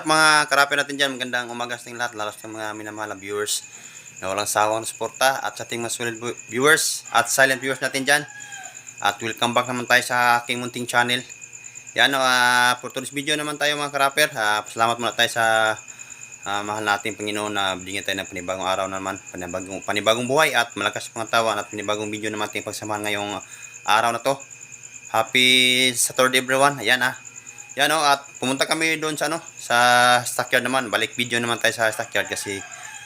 up mga karapi natin dyan? Magandang umaga sa lahat, lalo sa mga minamahal na viewers na walang sawang suporta at sa ating mga solid viewers at silent viewers natin dyan. At welcome back naman tayo sa aking munting channel. Yan, uh, for today's video naman tayo mga karaper. Uh, salamat muna tayo sa ah, mahal nating Panginoon na binigyan tayo ng panibagong araw naman, panibagong, panibagong buhay at malakas pangatawan at panibagong video naman ating pagsamahan ngayong araw na to. Happy Saturday everyone. Ayan ah. Yan oh, at pumunta kami doon sa ano, sa stockyard naman. Balik video naman tayo sa stockyard kasi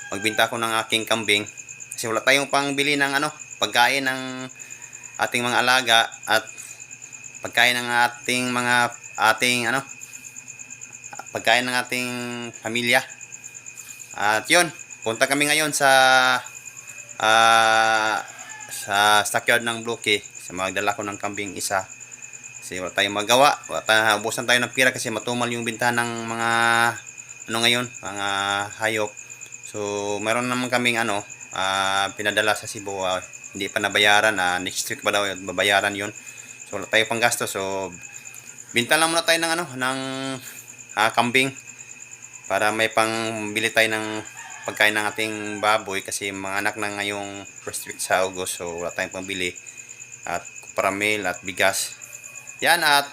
magbinta ko ng aking kambing. Kasi wala tayong pangbili ng ano, pagkain ng ating mga alaga at pagkain ng ating mga ating ano, pagkain ng ating pamilya. At yun, punta kami ngayon sa ah, sa stockyard ng Bloke. Sa magdala ko ng kambing isa. Kasi wala tayong magawa. Ubusan tayo ng pira kasi matumal yung bintahan ng mga ano ngayon, mga hayop. So, meron naman kaming ano, ah, pinadala sa Cebu. ah, hindi pa nabayaran. ah, next week pa daw babayaran yun. So, wala tayo pang gasto. So, binta lang muna tayo ng ano, ng ah, kambing para may pangbili tayo ng pagkain ng ating baboy kasi mga anak na ngayong first week sa August so wala tayong pambili at paramil at bigas yan at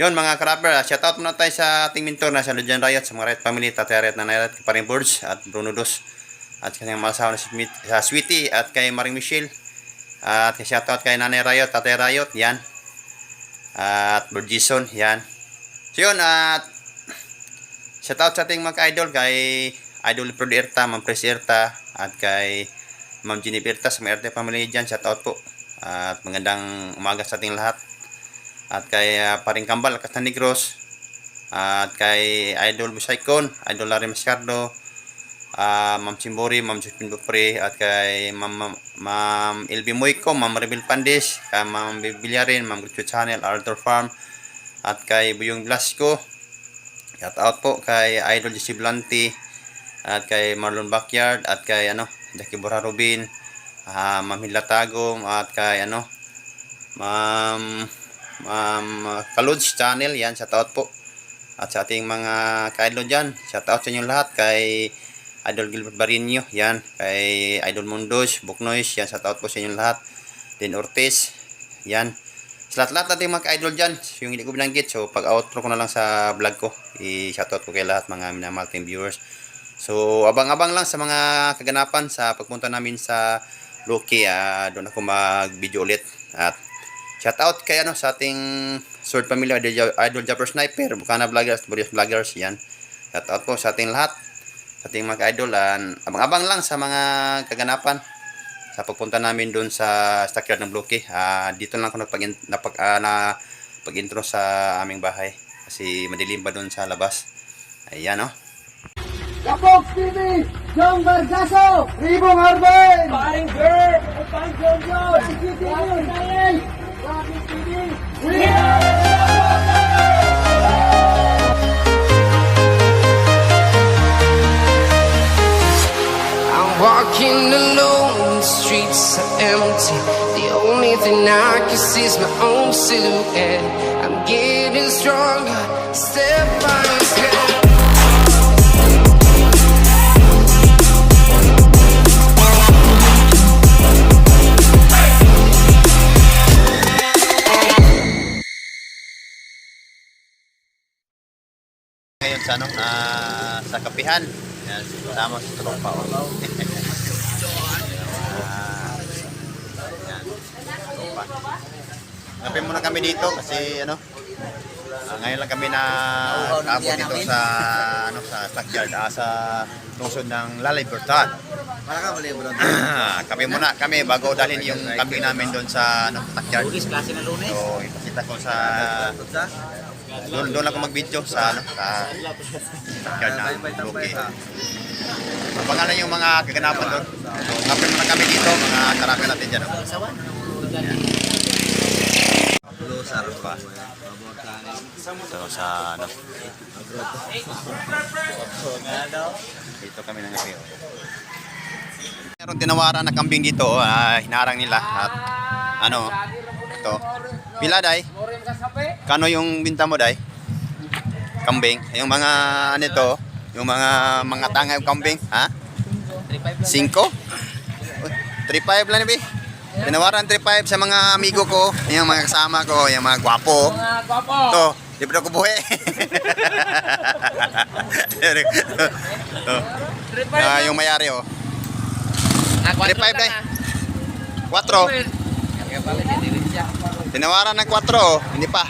yun mga karapper, uh, shoutout muna tayo sa ating mentor na sa Lujan Riot, sa mga Riot family, Tatay Riot, Nanay Riot, kay Paring Birds at Bruno Dos at kanyang mga asawa na si sa Sweetie at kay Maring Michelle at kay shoutout kay Nanay Riot, Tatay Riot, yan at Bird Jason, yan. So yun at shoutout sa ating mga idol kay Idol Prod Erta, Ma'am Pres Erta at kay Ma'am Jenny Erta sa mga Erta family dyan, shoutout po. At magandang umaga sa ating lahat at kay ah, Paring Kambal, Kastan Negros, at kay Idol Busaykon, Idol Larry Mascardo, ah, Ma'am Simbori, Ma'am Josephine Bupre, at kay Ma'am, Ma'am, Elby Moyko, Ma'am Rebel Pandis, kay Ma'am Bibiliarin, Ma'am Gritcho Channel, Arthur Farm, at kay Buyong Blasco, shout out po kay Idol Jesse Blanty, at kay Marlon Backyard, at kay ano, Jackie Bora Rubin, ah, Ma'am Hila Tagom, at kay ano, Ma'am Uh, Kaluds channel yan, shout out po. At sa ating mga kaidol dyan, shout out sa inyo lahat kay Idol Gilbert Barinyo, yan, kay Idol Mundos, Buknoys, yan, shout out po sa inyo lahat. Din Ortiz, yan. Sa lahat-lahat nating mga ka-idol dyan, yung hindi ko binanggit, so pag outro ko na lang sa vlog ko, i-shout out ko kay lahat mga minamahal viewers. So, abang-abang lang sa mga kaganapan sa pagpunta namin sa Loki, ah, doon ako mag-video ulit. At Shout out kay ano sa ating Sword Family Idol, Idol Jumper Sniper, Bukana Vloggers, Boreas Vloggers, yan. Shout out po sa ating lahat, sa ating mga idol abang-abang lang sa mga kaganapan sa pagpunta namin doon sa stockyard ng Bloke. Ah, dito lang ako nagpag napag ah, na pag-intro sa aming bahay kasi madilim pa doon sa labas. Ayan oh. Kapok TV, Jong Bargaso, Ribong Harbin, Paring Girl, Paring Jojo, CCTV, Daniel, Walking alone, the streets are empty. The only thing I can see is my own silhouette. I'm getting stronger, sa ano, ah, sa kapihan. Yan, sama sa tropa. Oh. Yan, tropa. Kape muna kami dito kasi ano, ah, ngayon lang kami na abot dito sa ano sa stockyard ah, sa lungsod ng La Libertad. Para ka bro. kape muna kami bago dalhin yung kambing namin doon sa ano, stockyard. Lunes, klase na lunes. So, ipakita ko sa? Doon, doon ako mag-video sa ano, sa stockyard na Luki. Ang pangalan yung mga kaganapan doon. So, kapit kami dito, mga karapin natin dyan. Sawan. So, sa ano. Dito kami ng oh. Meron tinawaran na kambing dito, oh, ah, hinarang nila. At ano, ito. Pila, day? Kano yung binta mo, day? kambing. Yung mga ano ito, yung mga mga tangay kambing, ha? 5? 3.5 lang ni Tinawaran 3.5 sa mga amigo ko, yung mga kasama ko, yung mga gwapo. Mga gwapo. To, di ba ko buhi? to. Ah, yung mayari oh. 3.5 na. 4. Tinawaran ng 4 oh, hindi pa.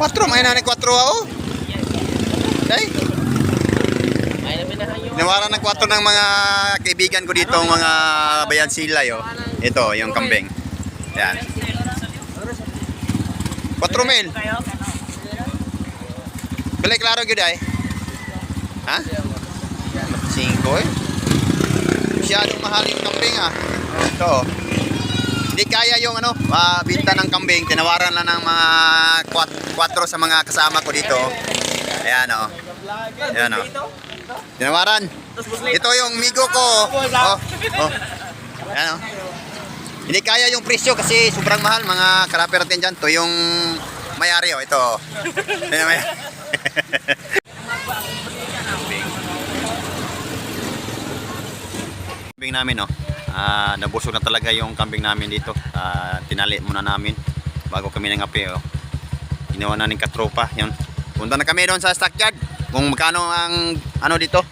4, may na ng 4 oh. Okay. Tinawaran ng 4 ng mga kaibigan ko dito, mga bayan silay oh. Ito, yung kambing. Yan. 4 mil. Balik klaro gyud ay. Ha? 5 eh. Masyadong mahal yung kambing ah. Ito. oh. Hindi kaya yung ano, mabinta ng kambing. Tinawaran lang ng mga 4 sa mga kasama ko dito. Ayan oh. Ayan oh. Tinawaran. Ito yung migo ko. Oh. Oh. Ayan oh. Hindi kaya yung presyo kasi sobrang mahal mga karaper natin dyan. Ito yung mayari oh. Ito. Ayan, may... kambing namin oh. Ah, nabusog na talaga yung kambing namin dito. Ah, tinali muna namin bago kami nangapi oh. Ginawa na ng katropa, yun. Punta na kami doon sa stockyard kung magkano ang ano dito.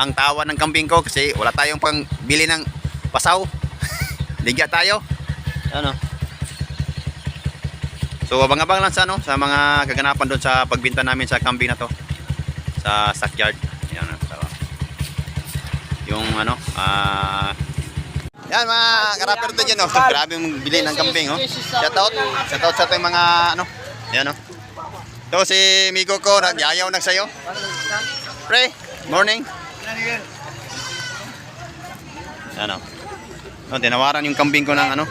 Ang tawa ng kambing ko kasi wala tayong pang bili ng pasaw. Ligya tayo. Ano? So abang-abang lang sa ano sa mga kaganapan doon sa pagbinta namin sa kambing na to sa stockyard. Yung ano, ah yan mga karaper to dyan oh. Grabe mong bili ng kambing oh. Shout out. Shout out sa ating mga ano. Yan oh. Ito si Migo ko, nagyayaw nagsayo. Pre, morning. Yan oh. Oh, tinawaran yung kambing ko ng ano,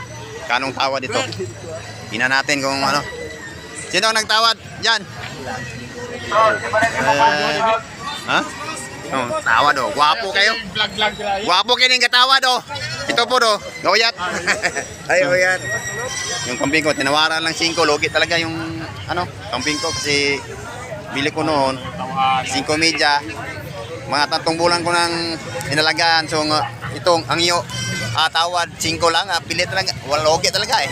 kanong tawad ito. Ina natin kung ano. Sino ang nagtawad? Yan. Eh, ha? Oh, tawad oh. Gwapo kayo. Gwapo kayo ng katawad oh. Ito po do. Gawayat. Ay, gawayat. Yung kambing ko, tinawaran lang 5. Logi talaga yung ano, kambing ko kasi bili ko noon 5 media. Mga tatlong bulan ko nang inalagaan. So, itong ang iyo, ah, tawad 5 lang. Ah, pilit talaga. Wala logi talaga eh.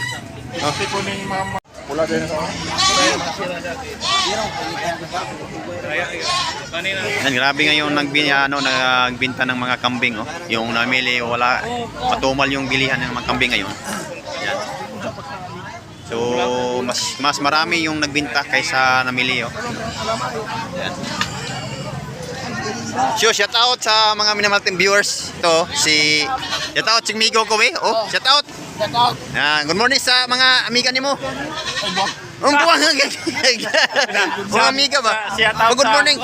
Oh. Yan, grabe ngayon nagbin, ano, nagbinta ng mga kambing. Oh. Yung namili, wala, matumal yung bilihan ng mga kambing ngayon. Yan. So, mas mas marami yung nagbinta kaysa namili. Oh. Yan. So, shout out sa mga minamating viewers. Ito, si... Shout out si Migo ko eh. Oh, shout out. Out. Yan, good morning sa mga amiga ni mo. Ang buwang Mga amiga ba? Oh, good morning.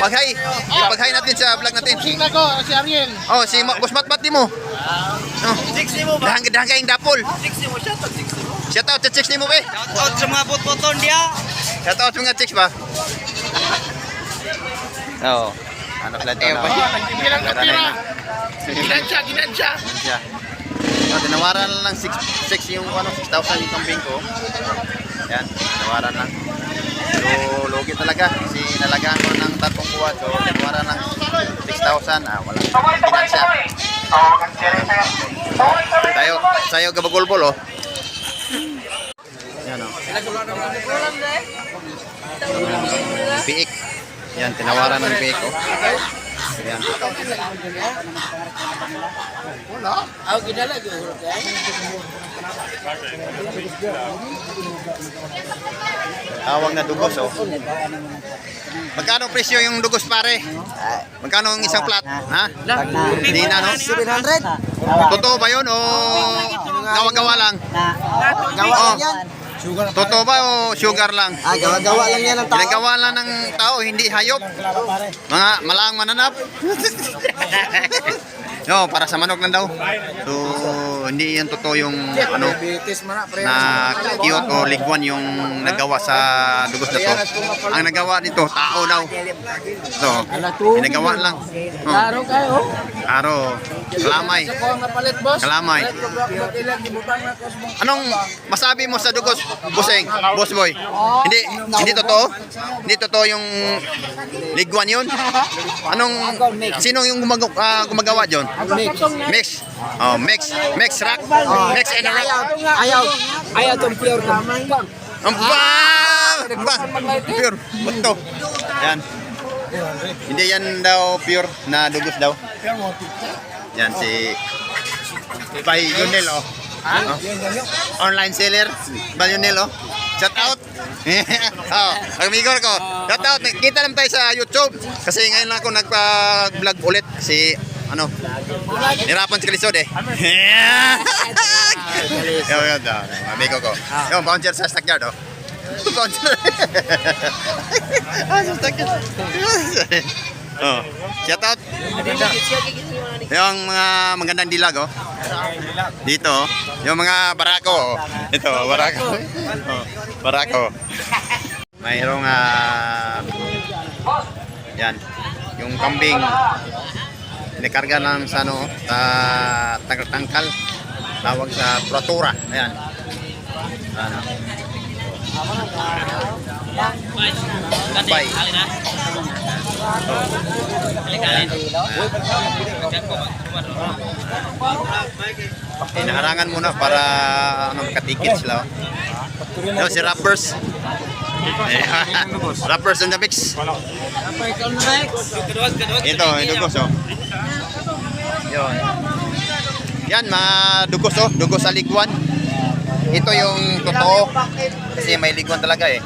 Pag-hi. Pag-hi natin sa vlog natin. Sing ako, si Ariel. Oh, si Boss Matmat ni mo. Oh. Dahang dahang kayong dapol. Shout out sa chicks ni mo be. Out sa mga bot-boton dia. Shout out sa mga chicks ba? Oo. Ano sila ito? na yun. Ginansya, ginansya. So, tinawaran lang 6 6 yung ano 6,000 yung kambing ko. Yan, tinawaran lang. So, logi talaga kasi nalagaan ko ng tatlong buwan. So, tinawaran lang 6,000. Ah, wala. Pinansya. Tayo, sayo gabagulbol oh. Yan oh. Biik. Yan, tinawaran ng biik oh. Yan. Ako ginala, gulog Tawag na dugos oh. Magkano presyo yung dugos pare? Magkano ang isang plat? Ha? Hindi na no? 700. Totoo ba yun o gawa-gawa lang? Gawa Oh. lang yan. Totoo ba o sugar lang? Ah, gawa-gawa lang yan ng tao. Ginagawa lang ng tao, hindi hayop. Mga malang mananap. No, para sa manok lang daw. So, hindi yan totoo yung ano na cute o liguan yung nagawa sa dugos na to. Ang nagawa nito, tao daw. So, nagawa lang. Oh, kayo. aro, kalamay, kalamay. Anong masabi mo sa dugos, Buseng, Boss Boy? Hindi, hindi totoo? Hindi totoo yung liguan yun? Anong, sino yung gumagawa, ah, gumagawa dyan? Mix. Mix. Oh, mix. Mix rock. Mix and rock. Ayaw. Ayaw tong pure. Ang bang! Bang! Pure. Bato. Yan. Hindi yan daw pure na dugos daw. Yan si Bay Yunel oh. Oh. Online seller Bay Yunel oh. Shout out. oh, amigor ko. Shout out. Kita lang tayo sa YouTube kasi ngayon lang ako nagpa-vlog ulit si ano Hirapan si Kalisod eh. Yo, yo, da. Amigo ko. Yo, bouncer sa stockyard oh. Bouncer. ah, sa stockyard. oh. Shout out. Yung mga magandang dilag oh. Dito oh. Yung mga barako oh. Ito, barako. Oh, barako. Mayroong ah yan. Yung kambing Nikarga lang sa ano, tang- tangkal. Tawag sa pratura. Ayan. Ano. Bay. Inaharangan muna para ano, makatikit sila. oh. Ito si Rappers. Rappers in the mix. Ito, yung dugos oh. Yun. Yan, mga dugos oh. Dugos sa liguan. Ito yung totoo. Kasi may liguan talaga eh.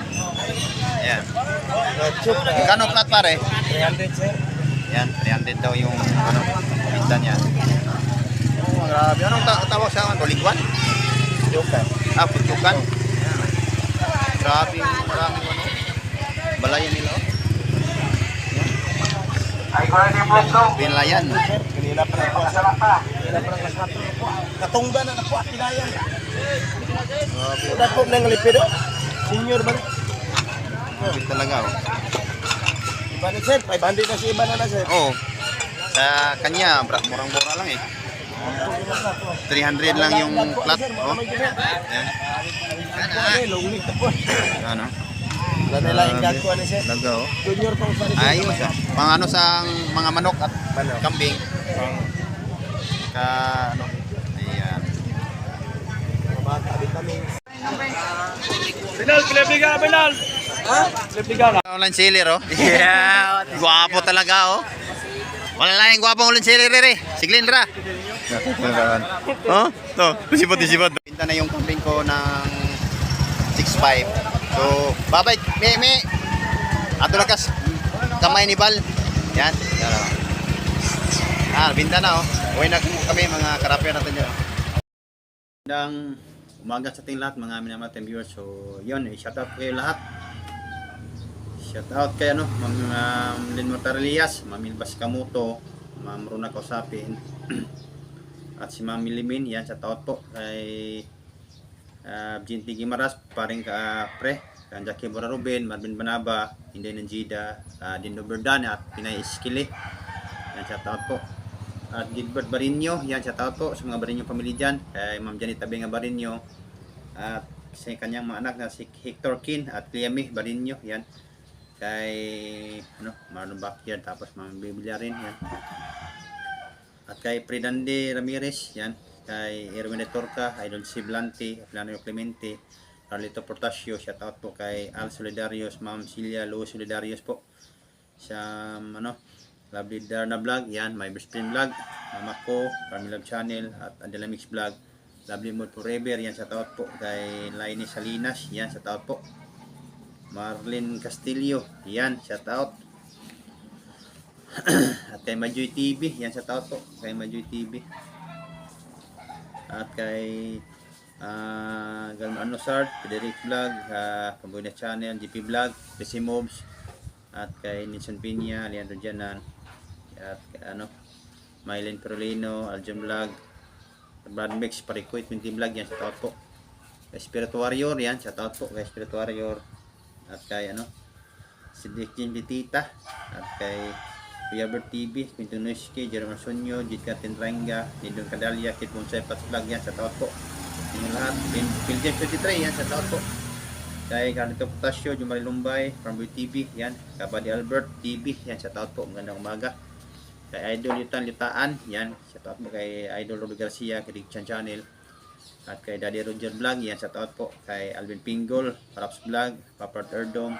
Yan. Kano flat pare? 300 sir. Yan, 300 daw yung ano, pinta niya. Oh, grabe. Anong ta- tawag sa ano? Liguan? Putukan. Ah, putukan. Yan. Grabe, maraming ano. Balayan nila oh. Pinlayan. Katungga na napo at pinayan. Udah po nang lipido. Senior ba? Grabe talaga oh. Iba na sir, 500 na si iba na na sir. Oo. Sa kanya, murang-mura lang eh. 300 lang yung flat. Oh. Yan. Lungit na po. Ano? Na yung gagawin ni sir. Laga oh. Junior pang pa rin. Ayos ah. Pang ano sa mga manok at kambing. Ka ano. Ayan. Bata, vitamins. Online seller oh. Yeah. Gwapo talaga oh. Wala lang yung gwapong online seller re. Si Glendra. oh, to. Sipot sipot. Pinta na yung kambing ko ng 6.5. So, babay, me me. Ato na kas kamay ni Bal. Yan. Yan. Ah, binta na oh. Uwi na kami mga karapya natin dyan. Magandang umaga sa ating lahat mga minamating viewers. So, yun, i-shout out kayo lahat. Shout out kay ano, Ma'am um, Lynn Mortarelias, Ma'am Ilbas Kamuto, Ma'am Runa Kausapin, at si Ma'am Milimin, yan, shout out po kay uh, Jinty Gimaras, paring ka pre, kay Jackie Bora Ruben, Marvin Banaba, Inday Nanjida, uh, Dindo Berdane at Pinay Iskili, yan, shout out po. At Gilbert Barinyo, yan, shout out po sa mga Barinyo family dyan, kay Ma'am Janita Benga Barinyo, at sa kanyang mga anak na si Hector Kin at Liami Barinyo, yan kay ano, Marlon Backyard tapos Ma'am Biblia rin yan. At kay Fredande Ramirez yan, kay Erwin Torca, Idol C. Blante, Flanio Clemente, Carlito Portasio, shout out po kay Al Solidarios, Ma'am Celia Lou Solidarios po. Sa ano, Lovely Darna Vlog, yan, My Best Friend Vlog, Mama ko, Farmy Love Channel, at Adela Mix Vlog, Lovely Mood Forever, yan, shout out po kay Laini Salinas, yan, shout out po. Marlene Castillo. Yan, shout out. At kay Majoy TV. Yan, shout out po. Kay Majoy TV. At kay uh, Galman Anosart, Frederick Vlog, uh, Pambuena Channel, GP Vlog, PC Mobs, at kay Nilson Piña, Leandro Janan, at ano, Mylene Perolino, Aljon Vlog, Brad Mix, Parikoy, Twinty Vlog, yan, shout out po. Kay Spirit Warrior, yan, shout out po kay Spirit Warrior. At kay ano, si Dikin Bitita, at kay Bert TV, Quinto Nuiski, Jerome Sonyo, Jit Tenranga, Nidong Kadalya, Kit Bonsai Pats Vlog, yan, shout out po. Yung lahat, Pilgrim 23, yan, shout out po. Kay Carlito Potasio, Jumari Lumbay, Farmboy TV, yan. Kabady Albert TV, yan, shout out po. Magandang umaga. Kay Idol Yutan Yutaan, yan. Shout out po kay Idol Roby Garcia, kay Chan Channel. At kay Daddy Roger Vlog, yan. Shout out po. Kay Alvin Pinggol, Paraps Vlog, Papart Erdom,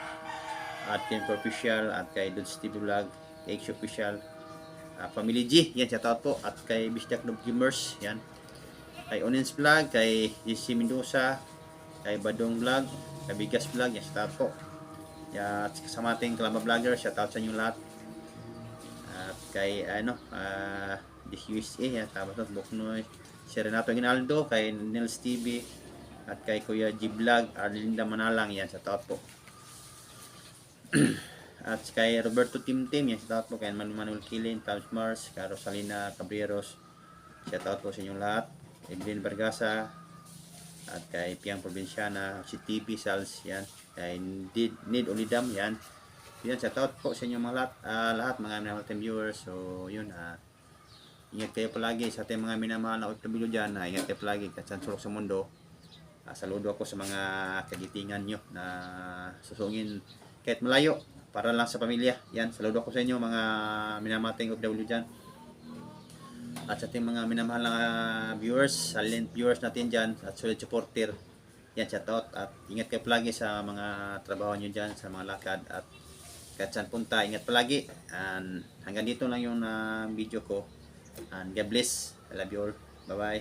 at Team Official, at kay Dudes TV Vlog, kay X Official, ah, Family G, yan. Shout out po. At kay Bisdak Noob Gamers, yan. Kay Onions Vlog, kay JC Mendoza, kay Badong Vlog, kay Bigas Vlog, yan, shout out po. Yan, at kasama ating Kalamba Vlogger, shout out sa inyo lahat. At kay, ano, ah, This USA, yan, tama to, Buknoy, si Renato Ginaldo, kay Nils TV, at kay Kuya G Vlog, Arlinda Manalang, yan, out po. at kay Roberto Tim Tim, yan, shout out po, kay Manuel Kilin, Tams Mars, kay Rosalina Cabreros, shout out po sa inyong lahat. Evelyn Bargasa, at kay Piang Provinciana, si TV Sals, yan, kay Need, Ulidam, yan. Yan, shout out po sa inyo mga lahat, ah, lahat mga minamahal nating viewers. So, yun, ah, ingat kayo palagi sa ating mga minamahal na OFW dyan, ah, ingat kayo palagi saan sulok sa mundo. Ah, saludo ako sa mga kagitingan nyo na susungin kahit malayo para lang sa pamilya. Yan, saludo ako sa inyo mga minamahal nating OFW dyan at sa ating mga minamahal na viewers, silent viewers natin dyan at solid supporter yan, shout out at ingat kayo palagi sa mga trabaho nyo dyan, sa mga lakad at kahit saan punta, ingat palagi. And hanggang dito lang yung ah, video ko. And God bless, I love you all, bye bye